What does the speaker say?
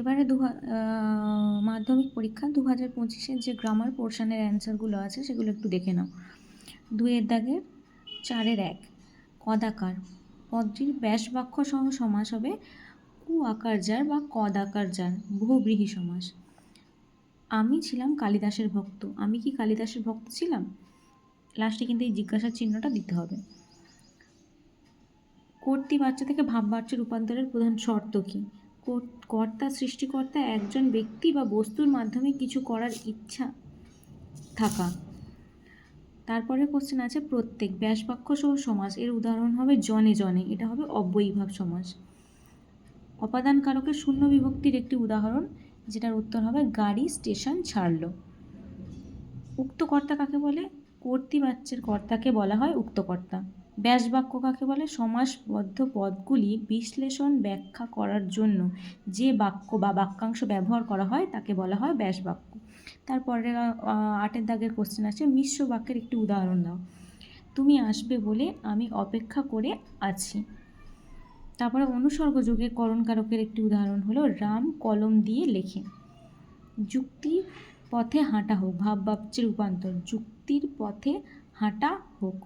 এবারে দু মাধ্যমিক পরীক্ষা দু হাজার পঁচিশের যে গ্রামার পোর্শনের অ্যান্সারগুলো আছে, সেগুলো একটু দেখে নাও। দুইয়ের দাগের চারের এক, কদাকার। পদটির ব্যাস বাক্য সহ সমাস হবে কু আকার যার বা কদ আকার যার বহুব্রীহি সমাস। আমি ছিলাম কালিদাসের ভক্ত। আমি কি কালিদাসের ভক্ত ছিলাম? লাস্টে কিন্তু এই জিজ্ঞাসার চিহ্নটা দিতে হবে। কর্তৃ বাচ্চা থেকে ভাব বাচ্চা রূপান্তরের প্রধান শর্ত কী? কর্তা, সৃষ্টিকর্তা, একজন ব্যক্তি বা বস্তুর মাধ্যমে কিছু করার ইচ্ছা থাকা। তারপরে কোশ্চেন আছে প্রত্যেক, ব্যাসবাক্য সহ সমাজ এর উদাহরণ হবে জনে জনে, এটা হবে অব্যয়ীভাব সমাজ অপাদান কারকের শূন্য বিভক্তির একটি উদাহরণ, যেটার উত্তর হবে গাড়ি, স্টেশন, ছাড়লো। উক্ত কর্তা কাকে বলে? কর্তৃবাচ্যের কর্তাকে বলা হয় উক্ত কর্তা ব্যাস বাক্য কাকে বলে? সমাসবদ্ধ পদগুলি বিশ্লেষণ ব্যাখ্যা করার জন্য যে বাক্য বা বাক্যাংশ ব্যবহার করা হয় তাকে বলা হয় ব্যাস বাক্য তারপরে আটের দাগের কোশ্চেন আছে মিশ্র বাক্যের একটি উদাহরণ দাও। তুমি আসবে বলে আমি অপেক্ষা করে আছি। তারপরে অনুসর্গ যুগে করণকারকের একটি উদাহরণ হলো, রাম কলম দিয়ে লেখে যুক্তির পথে হাঁটা হোক। ভাব রূপান্তর, যুক্তির পথে হাঁটা হোক।